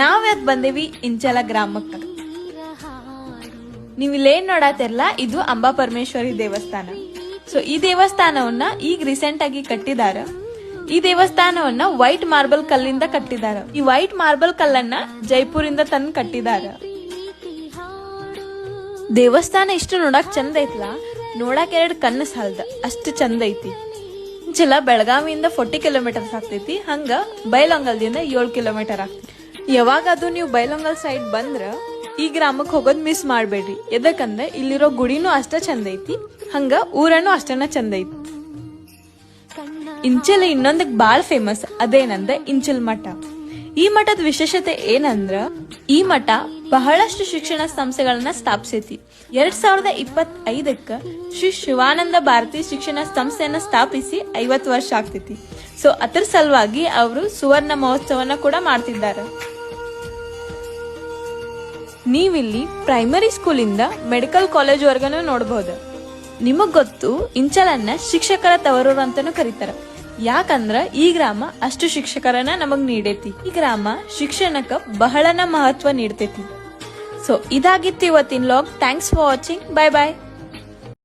ನಾವ್ಯಾಕ್ ಬಂದೇವಿ? ಇಂಚಲ ಗ್ರಾಮಕ್ಕ. ನೀವು ಇಲ್ಲೇನ್ ನೋಡತ್ತಿರಲ್ಲ ಇದು ಅಂಬಾ ಪರಮೇಶ್ವರಿ ದೇವಸ್ಥಾನ. ಸೊ ಈ ದೇವಸ್ಥಾನವನ್ನ ಈಗ ರೀಸೆಂಟ್ ಆಗಿ ಕಟ್ಟಿದಾರ. ಈ ದೇವಸ್ಥಾನವನ್ನ ವೈಟ್ ಮಾರ್ಬಲ್ ಕಲ್ಲಿಂದ ಕಟ್ಟಿದಾರ. ಈ ವೈಟ್ ಮಾರ್ಬಲ್ ಕಲ್ಲನ್ನ ಜೈಪುರಿಂದ ತಂದು ಕಟ್ಟಿದಾರ. ದೇವಸ್ಥಾನ ಇಷ್ಟು ನೋಡಕ್ ಚಂದ ಐತ್ಲಾ? ನೋಡಕ್ ಎರಡು ಕಣ್ಣು ಸಾಲದ. ಅಷ್ಟು ಚಂದ ಐತಿ. ಜಿಲ್ಲಾ ಬೆಳಗಾವಿಯಿಂದ ಫೋರ್ಟಿ ಕಿಲೋಮೀಟರ್ಸ್ ಆಗ್ತೈತಿ. ಹಂಗ ಬೈಲಂಗಲ್ದಿಂದ ಏಳು ಕಿಲೋಮೀಟರ್ ಆಗ್ತೈತಿ. ಯಾವಾಗ ಅದು ನೀವು ಬೈಲೊಂಗಲ್ ಸೈಡ್ ಬಂದ್ರ, ಈ ಗ್ರಾಮಕ್ಕೆ ಹೋಗೋದ್ ಮಿಸ್ ಮಾಡಬೇಡ್ರಿ. ಎದಕ್ಕಂದ್ರೆ ಇಲ್ಲಿರೋ ಗುಡಿನೂ ಅಷ್ಟ ಚಂದ ಐತಿ, ಹಂಗ ಊರನು ಅಷ್ಟನ ಚಂದ ಐತಿ. ಇಂಚಲ್ ಇನ್ನೊಂದಕ್ಕೆ ಬಾಳ್ ಫೇಮಸ್ ಅದೇನಂದ್ರೆ ಇಂಚಲ್ ಮಠ. ಈ ಮಠದ ವಿಶೇಷತೆ ಏನಂದ್ರ, ಈ ಮಠ ಬಹಳಷ್ಟು ಶಿಕ್ಷಣ ಸಂಸ್ಥೆಗಳನ್ನ ಸ್ಥಾಪಿಸೈತಿ. ಎರಡ್ ಸಾವಿರದ ಇಪ್ಪತ್ ಐದಕ್ಕ ಶ್ರೀ ಶಿವಾನಂದ ಭಾರತಿ ಶಿಕ್ಷಣ ಸಂಸ್ಥೆಯನ್ನ ಸ್ಥಾಪಿಸಿ ಐವತ್ತು ವರ್ಷ ಆಗ್ತೈತಿ. ಸೊ ಅದ್ರ ಸಲುವಾಗಿ ಅವರು ಸುವರ್ಣ ಮಹೋತ್ಸವನ ಕೂಡ ಮಾಡ್ತಿದ್ದಾರೆ. ನೀವಿಲ್ಲಿ ಪ್ರೈಮರಿ ಸ್ಕೂಲಿಂದ ಮೆಡಿಕಲ್ ಕಾಲೇಜ್ ವರ್ಗನು ನೋಡಬಹುದು ನಿಮಗ್ ಗೊತ್ತು, ಇಂಚಲನ್ನ ಶಿಕ್ಷಕರ ತವರೂರು ಅಂತಾನು ಕರೀತಾರ. ಯಾಕಂದ್ರ ಈ ಗ್ರಾಮ ಅಷ್ಟು ಶಿಕ್ಷಕರನ್ನ ನಮಗ್ ನೀಡೇತಿ. ಈ ಗ್ರಾಮ ಶಿಕ್ಷಣಕ್ಕ ಬಹಳನ ಮಹತ್ವ ನೀಡ್ತೈತಿ. ಸೊ ಇದಾಗಿತ್ತು ಇವತ್ತಿನ log thanks for watching bye bye